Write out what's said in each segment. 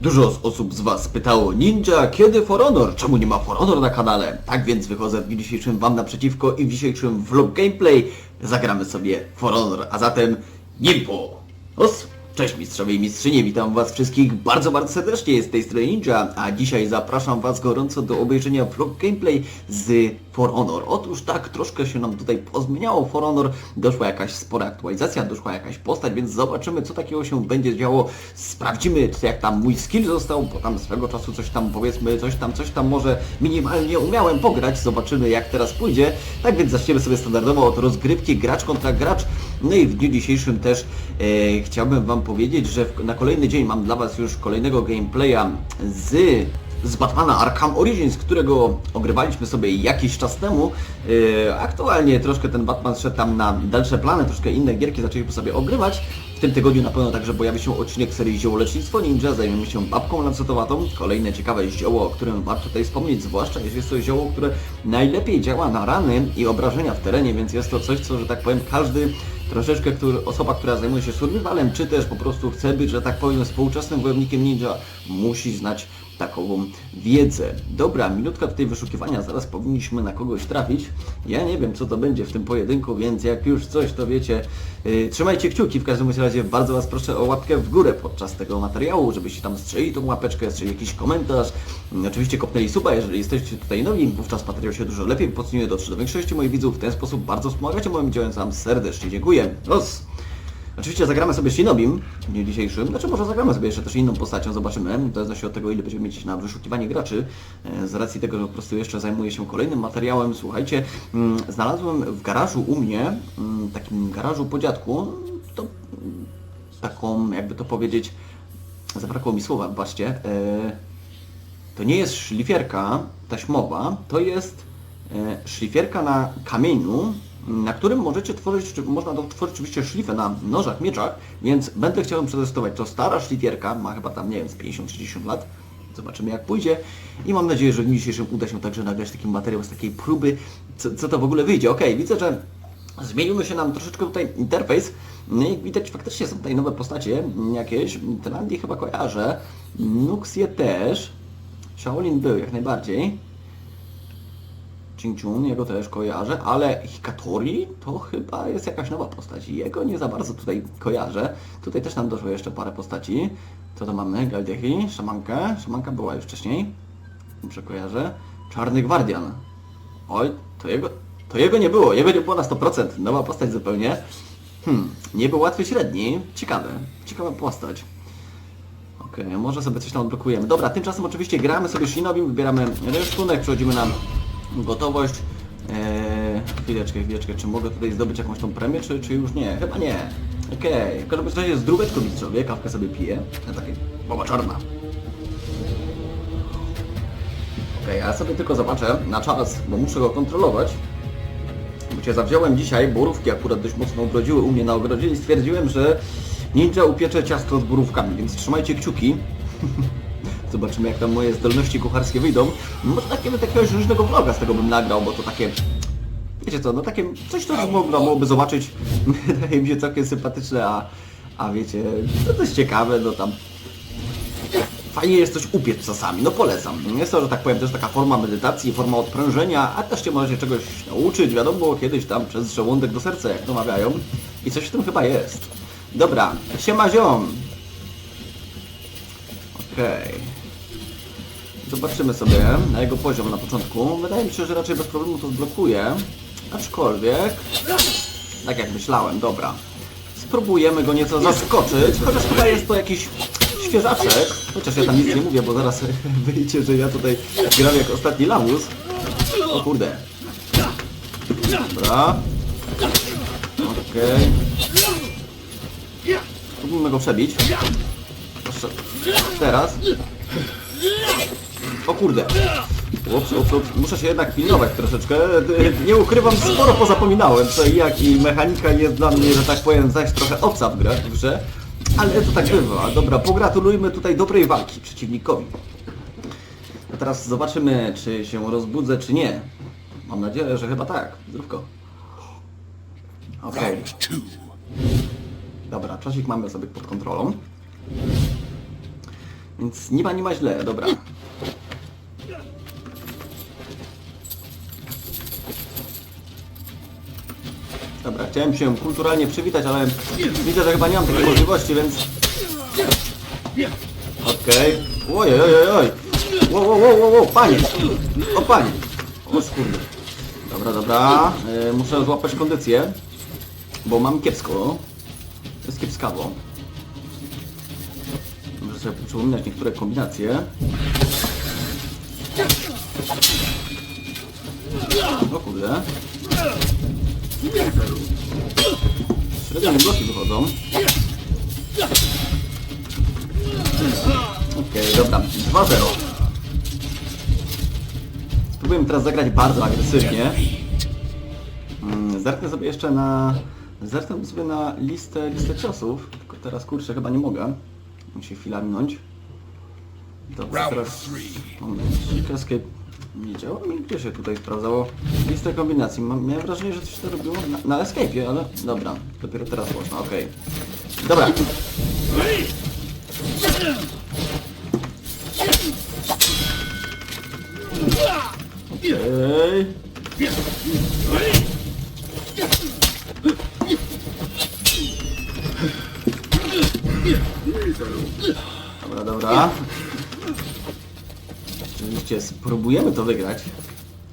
Dużo z osób z Was pytało Ninja, kiedy For Honor? Czemu nie ma For Honor na kanale? Tak więc wychodzę w dniu dzisiejszym Wam naprzeciwko i w dzisiejszym vlog gameplay zagramy sobie For Honor, a zatem Nimpo! Os! Cześć mistrzowie i mistrzynie, witam Was wszystkich bardzo, bardzo serdecznie, z tej strony Ninja, a dzisiaj zapraszam Was gorąco do obejrzenia vlog gameplay z For Honor. Otóż tak, troszkę się nam tutaj pozmieniało For Honor, doszła jakaś spora aktualizacja, doszła jakaś postać, więc zobaczymy co takiego się będzie działo, sprawdzimy jak tam mój skill został, bo tam swego czasu coś tam powiedzmy, coś tam, coś tam może minimalnie umiałem pograć, zobaczymy jak teraz pójdzie. Tak więc zaczniemy sobie standardowo od rozgrywki gracz kontra gracz, no i w dniu dzisiejszym też e, chciałbym Wam powiedzieć, że w, na kolejny dzień mam dla Was już kolejnego gameplaya z z Batmana Arkham Origins, którego ogrywaliśmy sobie jakiś czas temu. Yy, aktualnie troszkę ten Batman szedł tam na dalsze plany, troszkę inne gierki zaczęliśmy sobie ogrywać. W tym tygodniu na pewno także pojawi się odcinek serii Zioło Lecznictwo Ninja, zajmiemy się babką lancetowatą. Kolejne ciekawe zioło, o którym warto tutaj wspomnieć, zwłaszcza jeśli jest to zioło, które najlepiej działa na rany i obrażenia w terenie, więc jest to coś, co, że tak powiem, każdy troszeczkę który, osoba, która zajmuje się survivalem, czy też po prostu chce być, że tak powiem, współczesnym wojownikiem ninja, musi znać takową wiedzę. Dobra, minutka tutaj wyszukiwania, zaraz powinniśmy na kogoś trafić. Ja nie wiem, co to będzie w tym pojedynku, więc jak już coś, to wiecie, yy, trzymajcie kciuki. W każdym razie bardzo Was proszę o łapkę w górę podczas tego materiału, żebyście tam strzeli tą łapeczkę, strzeli jakiś komentarz. Yy, Oczywiście kopnęli suba, jeżeli jesteście tutaj nowi, wówczas materiał się dużo lepiej dotrze do większości moich widzów. W ten sposób bardzo wspomagacie moim działaniom, Wam serdecznie dziękuję. Los! Oczywiście zagramy sobie Shinobim w dniu dzisiejszym, znaczy może zagramy sobie jeszcze też inną postacią, zobaczymy. To zależy od tego, ile będziemy mieć na wyszukiwanie graczy. E, Z racji tego, że po prostu jeszcze zajmuję się kolejnym materiałem, słuchajcie, mm, znalazłem w garażu u mnie, mm, takim garażu po dziadku, to mm, taką, jakby to powiedzieć, zabrakło mi słowa, baczcie, e, to nie jest szlifierka taśmowa, to jest e, szlifierka na kamieniu, na którym możecie tworzyć, czy można tworzyć oczywiście szlifę na nożach, mieczach, więc będę chciał przetestować. To stara szlifierka, ma chyba tam, nie wiem, z 50-60 lat. Zobaczymy jak pójdzie i mam nadzieję, że w dniu dzisiejszym uda się także nagrać taki materiał z takiej próby, co, co to w ogóle wyjdzie. Ok, widzę, że zmieniły się nam troszeczkę tutaj interfejs. No i widać faktycznie są tutaj nowe postacie jakieś. Trendy chyba kojarzę. Nuxie też. Shaolin był jak najbardziej. Chun, jego też kojarzę, ale Hikatori to chyba jest jakaś nowa postać. Jego nie za bardzo tutaj kojarzę. Tutaj też nam doszło jeszcze parę postaci. Co to mamy? Galdechi, szamankę. Szamanka była już wcześniej. Dobrze kojarzę. Czarny Gwardian. Oj, to jego, to jego nie było. Jego nie było na 100%. Nowa postać zupełnie. Hmm, nie był łatwy średni. Ciekawe. Ciekawa postać. Okej, może sobie coś tam odblokujemy. Dobra, tymczasem oczywiście gramy sobie Shinobim, wybieramy resztunek, przechodzimy na gotowość. Eee, chwileczkę, chwileczkę, czy mogę tutaj zdobyć jakąś tą premię, czy, czy już nie? Chyba nie. Okej, w każdym razie zdróweczko mistrzowie, kawkę sobie piję. A takie, baba czarna. Okej, ja sobie tylko zobaczę na czas, bo muszę go kontrolować. Bo cię zawziąłem dzisiaj, borówki akurat dość mocno ubrodziły u mnie na ogrodzie i stwierdziłem, że ninja upiecze ciasto z borówkami, więc trzymajcie kciuki. Zobaczymy jak tam moje zdolności kucharskie wyjdą. Może takiego, takiegoś różnego vloga z tego bym nagrał, bo to takie... Wiecie co, no takie coś, co można byłoby zobaczyć, wydaje mi się całkiem sympatyczne, a, a wiecie, to też ciekawe, no tam fajnie jest coś upiec czasami, no polecam. Jest to, że tak powiem, też taka forma medytacji, forma odprężenia, a też się możecie czegoś nauczyć, wiadomo, kiedyś tam przez żołądek do serca, jak to mawiają. I coś w tym chyba jest. Dobra, siema ziom. Okej. Zobaczymy sobie na jego poziom na początku. Wydaje mi się, że raczej bez problemu to zblokuje. Aczkolwiek... Tak jak myślałem, dobra. Spróbujemy go nieco zaskoczyć, chociaż chyba jest to jakiś świeżaczek. Chociaż ja tam nic nie mówię, bo zaraz wyjdzie, że ja tutaj gram jak ostatni lamus. O kurde. Dobra. Okej. Spróbujmy go przebić. Teraz. O kurde. Ups, ups. Muszę się jednak pilnować troszeczkę. Nie ukrywam, sporo pozapominałem, co i jak i mechanika jest dla mnie, że tak powiem, zaś trochę obca w grę, grze. Ale to tak bywa. Dobra, pogratulujmy tutaj dobrej walki przeciwnikowi. A teraz zobaczymy, czy się rozbudzę, czy nie. Mam nadzieję, że chyba tak. Zdrówko. Okej. Dobra, czasik mamy sobie pod kontrolą. Więc nie ma, nie ma źle, dobra. Dobra, chciałem się kulturalnie przywitać, ale widzę, że chyba nie mam takiej możliwości, więc... Okej. Oj, oj, oj, oj. Wow, wow, wow, wow, wow, panie. O, panie. O, kurde. Dobra, dobra. E, muszę złapać kondycję, bo mam kiepsko. Jest kiepskawo. Muszę sobie przypominać niektóre kombinacje. O kurde. Mi bloki wychodzą. Okej, dobra. 2-0. Spróbujemy teraz zagrać bardzo agresywnie. Mm, Zerknę sobie jeszcze na... Zerknę sobie na listę, listę ciosów. Tylko teraz kurczę chyba nie mogę. Musi chwila minąć. Dobra, teraz... Moment, escape nie działa mi, gdzie się tutaj sprawdzało listę kombinacji. Mam, miałem wrażenie, że coś to robiło na, na escape'ie, ale dobra, dopiero teraz można, okej. Dobra. Okej. Dobra, dobra. Oczywiście spróbujemy to wygrać.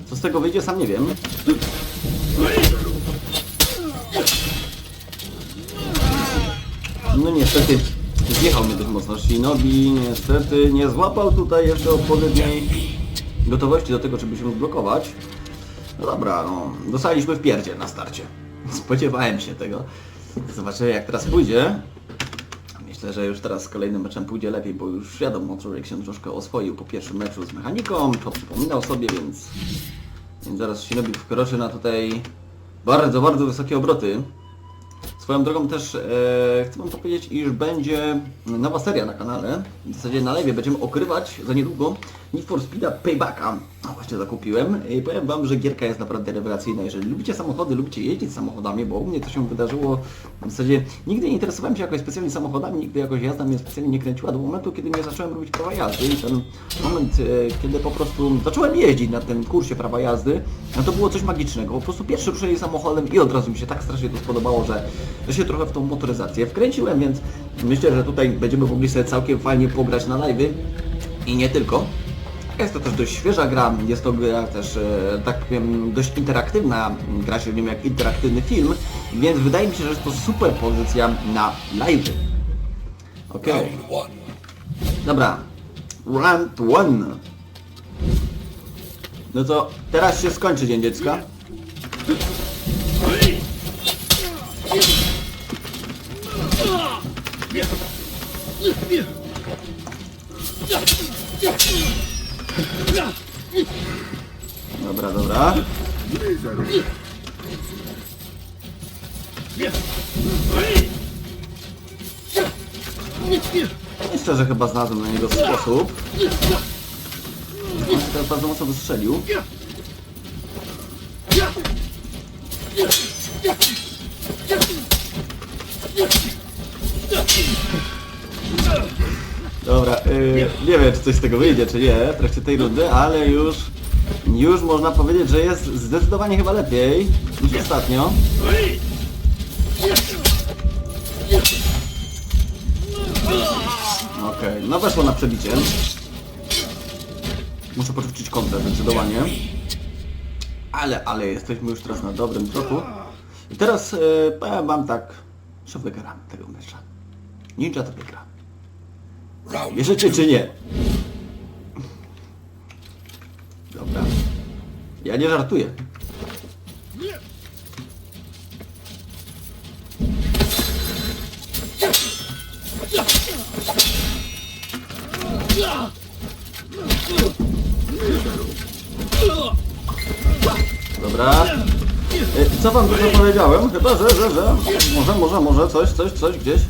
Co z tego wyjdzie, sam nie wiem. No niestety zjechał mnie dość mocno Shinobi, niestety nie złapał tutaj jeszcze odpowiedniej gotowości do tego, żeby się zblokować. No dobra, no, dostaliśmy w pierdzie na starcie. Spodziewałem się tego. Zobaczymy jak teraz pójdzie. Myślę, że już teraz z kolejnym meczem pójdzie lepiej, bo już wiadomo, człowiek się troszkę oswoił po pierwszym meczu z mechaniką, to przypominał sobie, więc, więc zaraz Shinobi wkroczy na tutaj bardzo, bardzo wysokie obroty. Swoją drogą też e, chcę wam powiedzieć, iż będzie nowa seria na kanale. W zasadzie na live będziemy okrywać za niedługo Need for Speeda Paybacka. No właśnie zakupiłem i powiem wam, że gierka jest naprawdę rewelacyjna. Jeżeli lubicie samochody, lubicie jeździć samochodami, bo u mnie to się wydarzyło w zasadzie nigdy nie interesowałem się jakoś specjalnie samochodami, nigdy jakoś jazda mnie specjalnie nie kręciła do momentu, kiedy nie zacząłem robić prawa jazdy i ten moment, e, kiedy po prostu zacząłem jeździć na tym kursie prawa jazdy, no to było coś magicznego. Po prostu pierwszy przejść samochodem i od razu mi się tak strasznie to spodobało, że, że się trochę w tą motoryzację wkręciłem, więc myślę, że tutaj będziemy mogli sobie całkiem fajnie pograć na live'y i nie tylko. Jest to też dość świeża gra, jest to gra też e, tak powiem dość interaktywna, gra się w nią jak interaktywny film, więc wydaje mi się, że jest to super pozycja na live. Okej, one. dobra. Round one. No to teraz się skończy Dzień Dziecka. Dobra, dobra. Myślę, że chyba znalazłem na niego sposób. On się teraz bardzo mocno wystrzelił. Dobra, yy, nie wiem czy coś z tego wyjdzie, czy nie w trakcie tej rundy, ale już już można powiedzieć, że jest zdecydowanie chyba lepiej niż ostatnio. Okej, no weszło na przebicie. Muszę poćwiczyć kątę zdecydowanie. Ale, ale jesteśmy już teraz na dobrym trochu. I teraz yy, powiem wam tak, że wygram tego mecza. Ninja to wygra. Wierzycie czy nie? Dobra. Ja nie żartuję. Dobra. E, Co wam dużo powiedziałem? Chyba, że, że, że. Może, może, może coś, coś, coś gdzieś.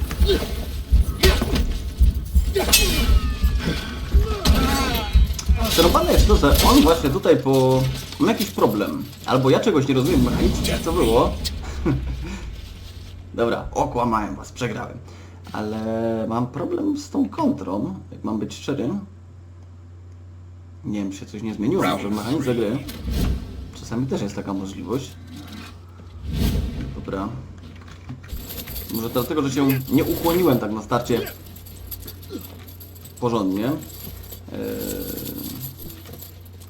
Przerobane jest to, że on właśnie tutaj po... ma jakiś problem. Albo ja czegoś nie rozumiem mechanicznie, co było. Dobra, okłamałem was, przegrałem. Ale mam problem z tą kontrą, jak mam być szczery. Nie wiem, czy się coś nie zmieniło, może mechanice gry. Czasami też jest taka możliwość. Dobra. Może dlatego, że się nie ukłoniłem tak na starcie porządnie. Eee,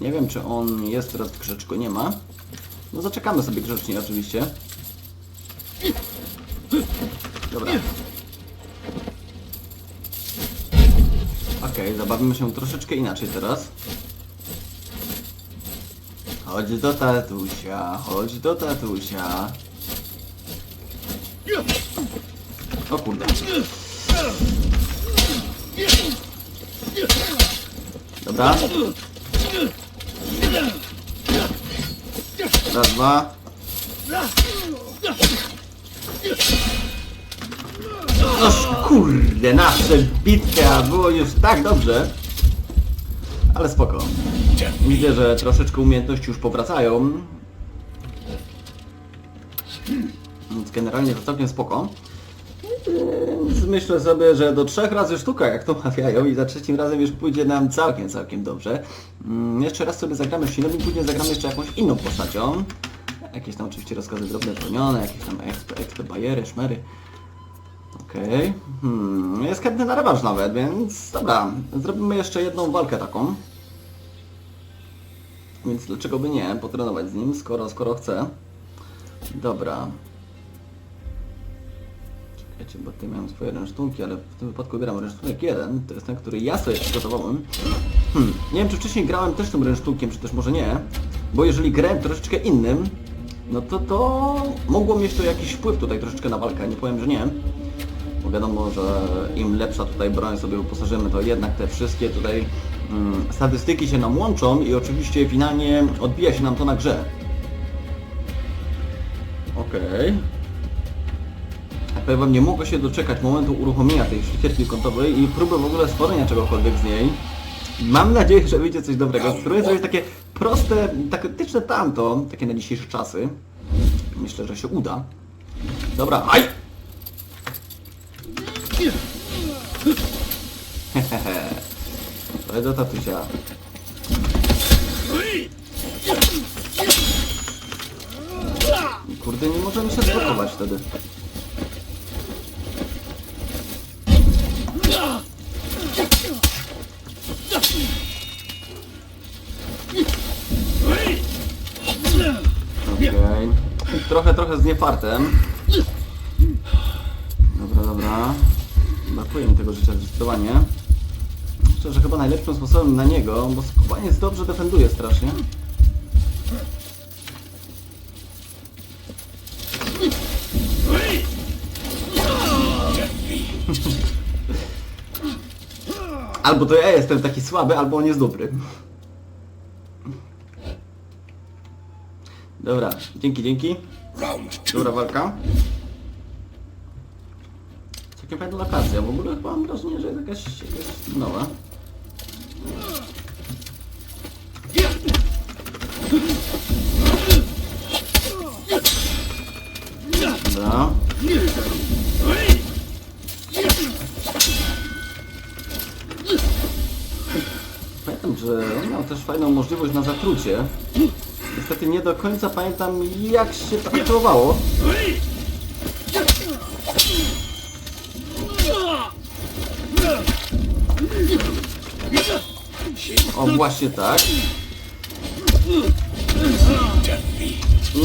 nie wiem, czy on jest teraz w grze, czy go nie ma. No zaczekamy sobie grzecznie oczywiście. Dobra. Okej, zabawimy się troszeczkę inaczej teraz. Chodź do tatusia, chodź do tatusia. O kurde. Dobra. Raz, dwa. Noż kurde, nasze bitka było już tak dobrze. Ale spoko. Widzę, że troszeczkę umiejętności już powracają. Więc generalnie to całkiem spoko. Więc myślę sobie, że do trzech razy sztuka, jak to mawiają, i za trzecim razem już pójdzie nam całkiem, całkiem dobrze. Mm, Jeszcze raz sobie zagramy Shinobi, później zagramy jeszcze jakąś inną postacią. Jakieś tam oczywiście rozkazy drobne bronione, jakieś tam exp, exp bajery, szmery. Okej. Hmm, jest chętny na rewanż nawet, więc dobra. Zrobimy jeszcze jedną walkę taką. Więc dlaczego by nie potrenować z nim, skoro, skoro chcę. Dobra. Czekajcie, bo tutaj miałem swoje rynsztunki, ale w tym wypadku bieram rynsztunek jeden. To jest ten, który ja sobie przygotowałem. Hmm, nie wiem czy wcześniej grałem też tym rynsztunkiem, czy też może nie. Bo jeżeli grałem troszeczkę innym, no to to mogło mieć to jakiś wpływ tutaj troszeczkę na walkę, nie powiem, że nie. Bo wiadomo, że im lepsza tutaj broń sobie uposażymy, to jednak te wszystkie tutaj mm, statystyki się nam łączą i oczywiście finalnie odbija się nam to na grze. Okej. Jak powiem wam, nie mogę się doczekać momentu uruchomienia tej szlifierki kątowej i próby w ogóle stworzenia czegokolwiek z niej. Mam nadzieję, że wyjdzie coś dobrego. Spróbuję zrobić takie proste, taktyczne tamto, takie na dzisiejsze czasy. Myślę, że się uda. Dobra, aj! Hehehe. To do tatusia. Kurde, nie możemy się zblokować wtedy. Trochę, trochę z niefartem. Dobra, dobra. Brakuje mi tego życia zdecydowanie. Myślę, że chyba najlepszym sposobem na niego, bo skubaniec dobrze defenduje strasznie. Albo to ja jestem taki słaby, albo on jest dobry. Dobra, dzięki, dzięki. Dobra walka. Całkiem fajna lokacja, w ogóle chyba mam wrażenie, że jest jakaś, jakaś nowa. Dobra. Pamiętam, że on miał też fajną możliwość na zatrucie. Niestety nie do końca pamiętam jak się to aktywowało. O, właśnie tak.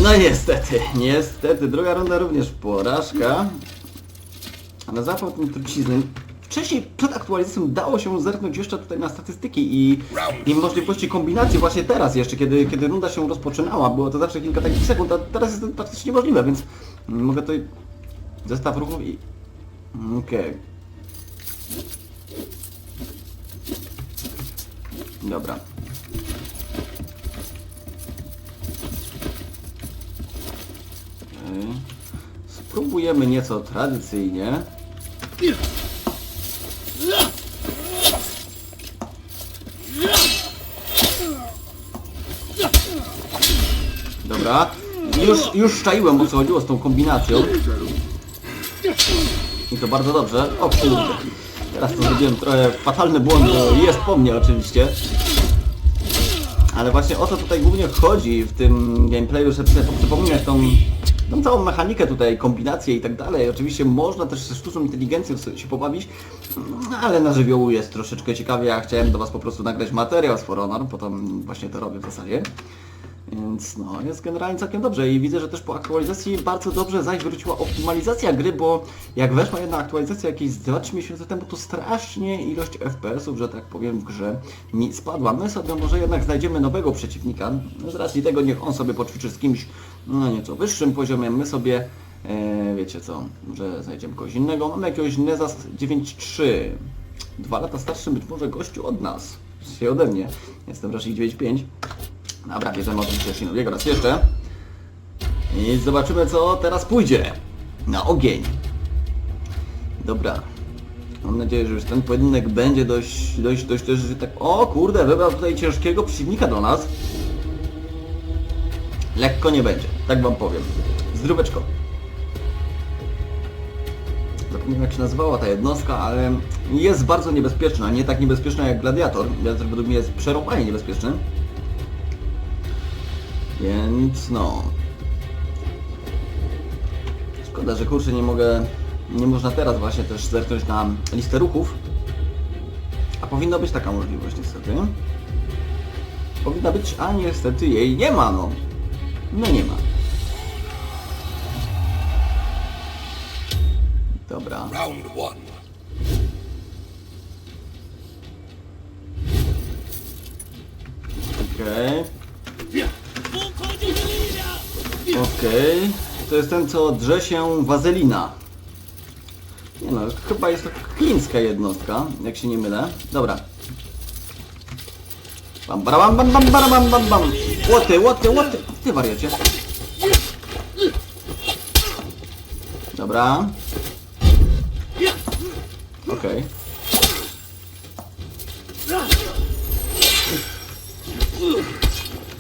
No niestety, niestety. Druga runda również porażka. Ale zapał ten trucizny. Wcześniej, przed aktualizacją, dało się zerknąć jeszcze tutaj na statystyki i, i możliwości kombinacji właśnie teraz jeszcze, kiedy, kiedy runda się rozpoczynała. Było to zawsze kilka takich sekund, a teraz jest to praktycznie niemożliwe, więc mogę tutaj zestaw ruchów i... Okej. Dobra. Okej. Spróbujemy nieco tradycyjnie. Dobra. Już, już czaiłem o co chodziło z tą kombinacją. I to bardzo dobrze. O kurde. Teraz to zrobiłem trochę fatalny błąd, bo jest po mnie oczywiście. Ale właśnie o to tutaj głównie chodzi w tym gameplayu, żeby sobie przypominać tą, tą całą mechanikę tutaj, kombinacje i tak dalej. Oczywiście można też ze sztuczną inteligencją się pobawić, no, ale na żywiołu jest troszeczkę ciekawie. Ja chciałem do Was po prostu nagrać materiał z For Honor, potem właśnie to robię w zasadzie. Więc no, jest generalnie całkiem dobrze i widzę, że też po aktualizacji bardzo dobrze zaś wróciła optymalizacja gry, bo jak weszła jedna aktualizacja jakieś z 2-3 miesiące temu, to strasznie ilość FPS-ów, że tak powiem, w grze mi spadła. My sobie może jednak znajdziemy nowego przeciwnika, z racji tego niech on sobie poćwiczy z kimś no nieco wyższym poziomie, my sobie, e, wiecie co, że znajdziemy kogoś innego. Mamy jakiegoś Nezas 9.3, dwa lata starszy być może gościu od nas, się ode mnie, jestem raczej 9.5. Dobra, bierzemy oczywiście Shinobiego raz jeszcze. I zobaczymy co teraz pójdzie. Na ogień. Dobra. Mam nadzieję, że już ten pojedynek będzie dość, dość, dość też, tak... O kurde, wybrał tutaj ciężkiego przeciwnika do nas. Lekko nie będzie, tak wam powiem. Zdróweczko. Zapomniałem jak się nazywała ta jednostka, ale jest bardzo niebezpieczna. Nie tak niebezpieczna jak Gladiator. Gladiator według mnie jest przerąbanie niebezpieczny. Więc no. Szkoda, że kurczę nie mogę. Nie można teraz właśnie też zerknąć na listę ruchów. A powinna być taka możliwość niestety. Powinna być, a niestety jej nie ma no. No nie ma. Dobra. Round one. Okej. Okej. To jest ten, co drze się wazelina. Nie no, chyba jest to chińska jednostka, jak się nie mylę. Dobra. Bam, bara, bam, bam, bam, bara, bam, bam. Łoty, łoty, łoty. Ty wariacie. Dobra. Okej.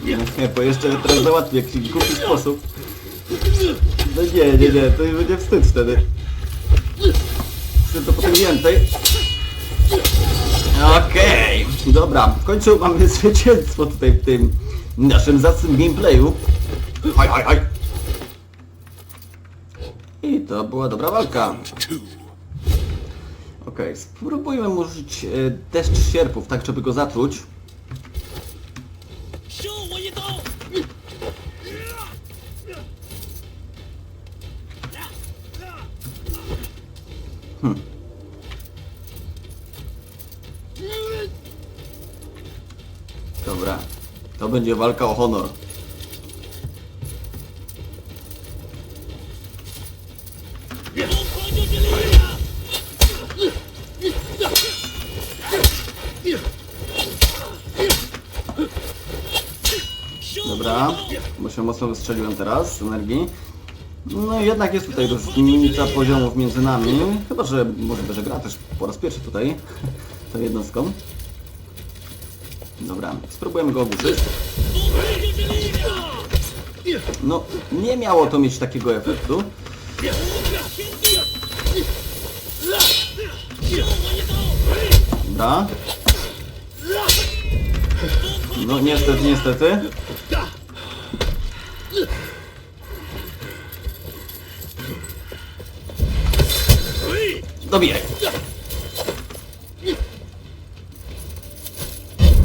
Nie, nie, bo jeszcze teraz załatwię w głupi sposób. No nie, nie, nie, to będzie wstyd wtedy. Wstyd to potem więcej. Okej, dobra, w końcu mamy zwycięstwo tutaj w tym naszym zacnym gameplayu. Haj, haj, haj. I to była dobra walka. Okej, spróbujmy użyć e, deszcz sierpów, tak żeby go zatruć. To będzie walka o honor. Dobra, bo się mocno wystrzeliłem teraz z energii. No i jednak jest tutaj różnica poziomów między nami. Chyba, że możliwe, że gra też po raz pierwszy tutaj tą jednostką. Dobra, spróbujemy go ogłuszyć. No, nie miało to mieć takiego efektu. Dobra. No niestety, niestety. Dobijaj.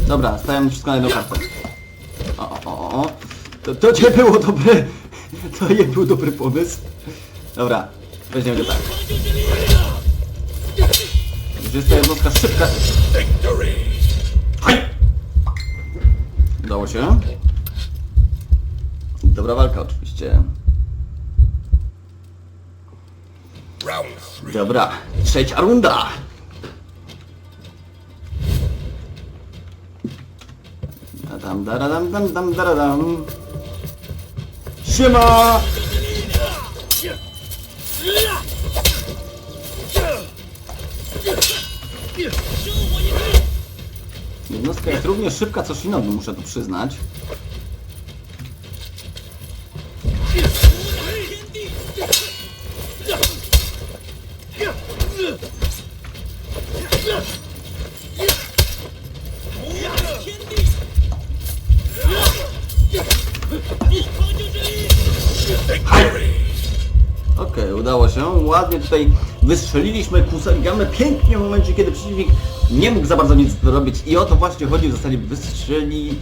Dobra, stawiam wszystko na jedną kartę. O, o, o, o. To, to nie było dobre. To nie był dobry pomysł. Dobra, weźmiemy go tak. Już jest ta jednostka szybka. Udało się. Dobra walka oczywiście. Dobra, trzecia runda. Dam, daradam, dam, dam, daradam. Siema! Jednostka jest również szybka co Shinobi, muszę to przyznać. Tutaj wystrzeliliśmy kusarigamy pięknie w momencie, kiedy przeciwnik nie mógł za bardzo nic zrobić. I o to właśnie chodzi w zasadzie wystrzeli...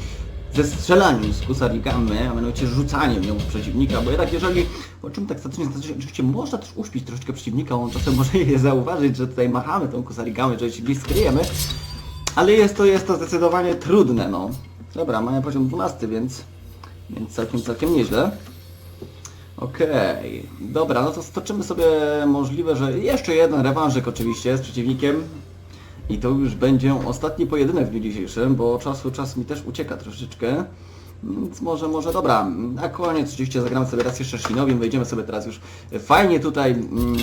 ze strzelaniem z kusarigamy, a mianowicie rzucaniem ją w przeciwnika, bo jednak jeżeli poczymy tak statycznie, to oczywiście można też uśpić troszeczkę przeciwnika, on czasem może je zauważyć, że tutaj machamy tą kusarigamy, że się skryjemy, ale jest to, jest to zdecydowanie trudne, no. Dobra, mamy poziom 12, więc, więc całkiem, całkiem nieźle. Okej, dobra, no to stoczymy sobie możliwe, że jeszcze jeden rewanżyk oczywiście z przeciwnikiem. I to już będzie ostatni pojedynek w dniu dzisiejszym, bo czasu czas mi też ucieka troszeczkę. Więc może, może dobra. Na koniec oczywiście zagramy sobie raz jeszcze Shinobiem, wejdziemy sobie teraz już fajnie tutaj. Mm,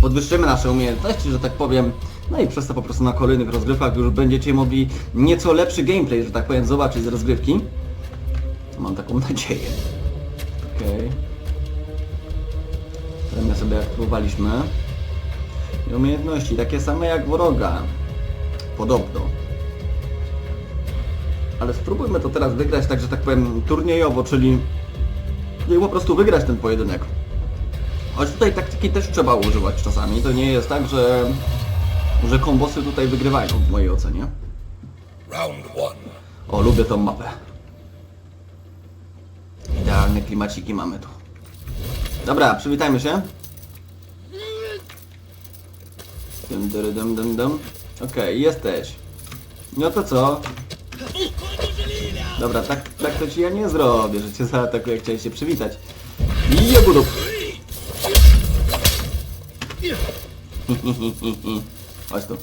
podwyższymy nasze umiejętności, że tak powiem. No i przez to po prostu na kolejnych rozgrywkach już będziecie mogli nieco lepszy gameplay, że tak powiem, zobaczyć z rozgrywki. Mam taką nadzieję. Okej. Premię sobie aktywowaliśmy. I umiejętności takie same jak wroga. Podobno. Ale spróbujmy to teraz wygrać, tak że tak powiem, turniejowo, czyli i po prostu wygrać ten pojedynek. Choć tutaj taktyki też trzeba używać czasami. To nie jest tak, że, że kombosy tutaj wygrywają w mojej ocenie. Round one. O, lubię tą mapę. Idealne klimaciki mamy tu. Dobra, przywitajmy się. Dum, dum, dum, dum. Okej, jesteś. No to co? Dobra, tak, tak to ci ja nie zrobię, że cię zaatakuję, chciałeś się przywitać. I ja budu. Chodź tu.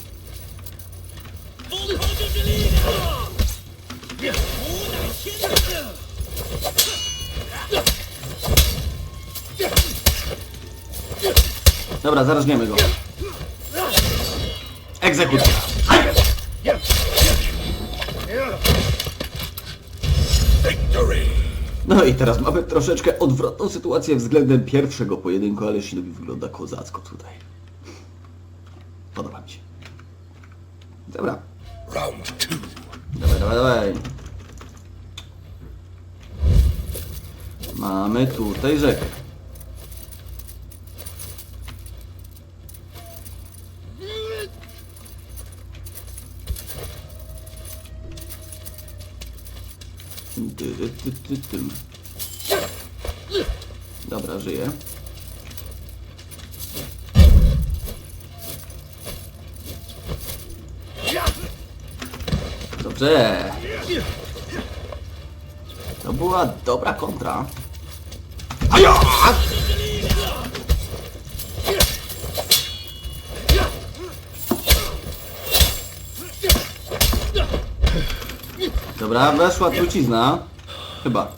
Dobra, zarażniemy go. Egzekucja. No i teraz mamy troszeczkę odwrotną sytuację względem pierwszego pojedynku, ale Shinobi wygląda kozacko tutaj. Podoba mi się. Dobra. Round two. Dawaj, dawaj, dawaj. Mamy tutaj rzekę. Dobra, żyje. Dobrze. To była dobra kontra. Aja! Dobra, weszła trucizna. Chyba.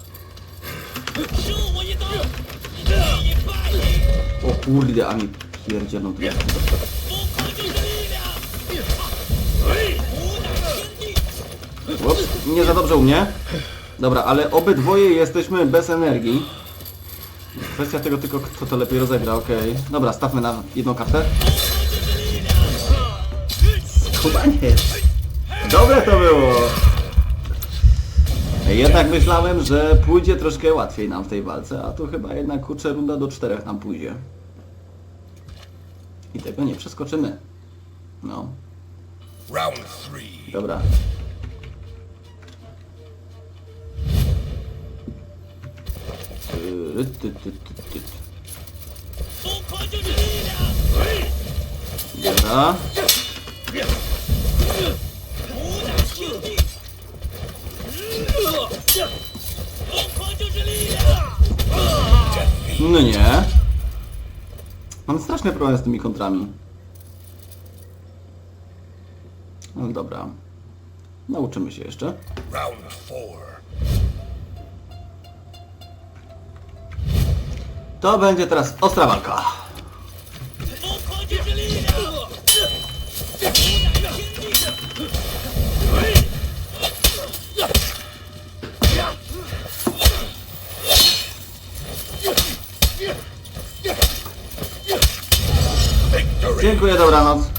O kurde, a mi pierdzielą tu. Ups, nie za dobrze u mnie. Dobra, ale obydwoje jesteśmy bez energii. Kwestia tego tylko, kto to lepiej rozegra, okej. Dobra, stawmy na jedną kartę. Skubaniec! Dobre to było! Jednak myślałem, że pójdzie troszkę łatwiej nam w tej walce, a tu chyba jednak kurczę runda do czterech nam pójdzie. I tego nie przeskoczymy. No, Round three. dobra. Ty. Dobra. No nie. Mam straszny problem z tymi kontrami. No dobra. Nauczymy się jeszcze. Round four. To będzie teraz ostra walka. Dziękuję, dobranoc.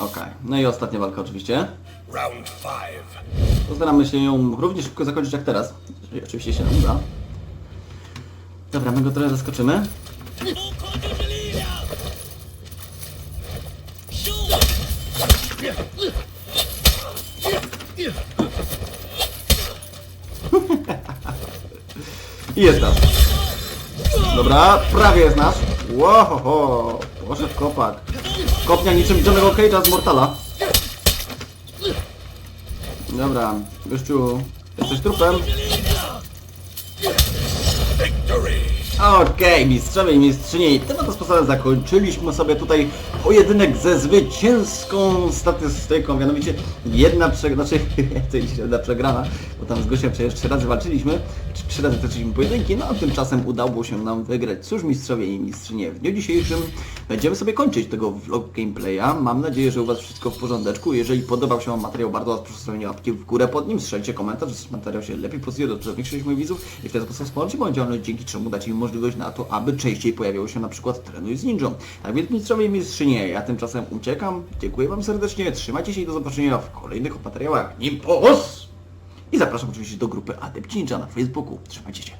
Okej, no i ostatnia walka oczywiście. Round five. Postaramy się ją równie szybko zakończyć jak teraz. Jeżeli oczywiście się nam uda. Dobra, my go trochę zaskoczymy. I jest nasz. Dobra, prawie jest nasz. Łohoho, poszedł kopak. Kopnia niczym Johnego Cage'a z Mortala. Dobra, gościu, jesteś trupem. Okej, mistrzowie i mistrzyni, tym oto sposobem zakończyliśmy sobie tutaj pojedynek ze zwycięską statystyką, mianowicie jedna przegrana, znaczy jedna przegrana, bo tam z gościem przecież trzy razy walczyliśmy, trzy- razy toczyliśmy pojedynki, no a tymczasem udało się nam wygrać. Cóż mistrzowie i mistrzynie, w dniu dzisiejszym będziemy sobie kończyć tego vlog gameplaya, mam nadzieję, że u Was wszystko w porządeczku, jeżeli podobał się Wam materiał, bardzo Was proszę o łapki w górę pod nim, strzelcie komentarz, że materiał się lepiej pasuje do większości moich widzów. I w ten sposób wspomóżcie moją działalność, dzięki czemu dacie mi możliwość na to, aby częściej pojawiało się na przykład Trenuj z Ninją. Tak więc mistrzowie i mistrzynie, ja tymczasem uciekam, dziękuję Wam serdecznie, trzymajcie się i do zobaczenia w kolejnych materiałach Nimpos! I zapraszam oczywiście do grupy Adept Ninja na Facebooku. Trzymajcie się.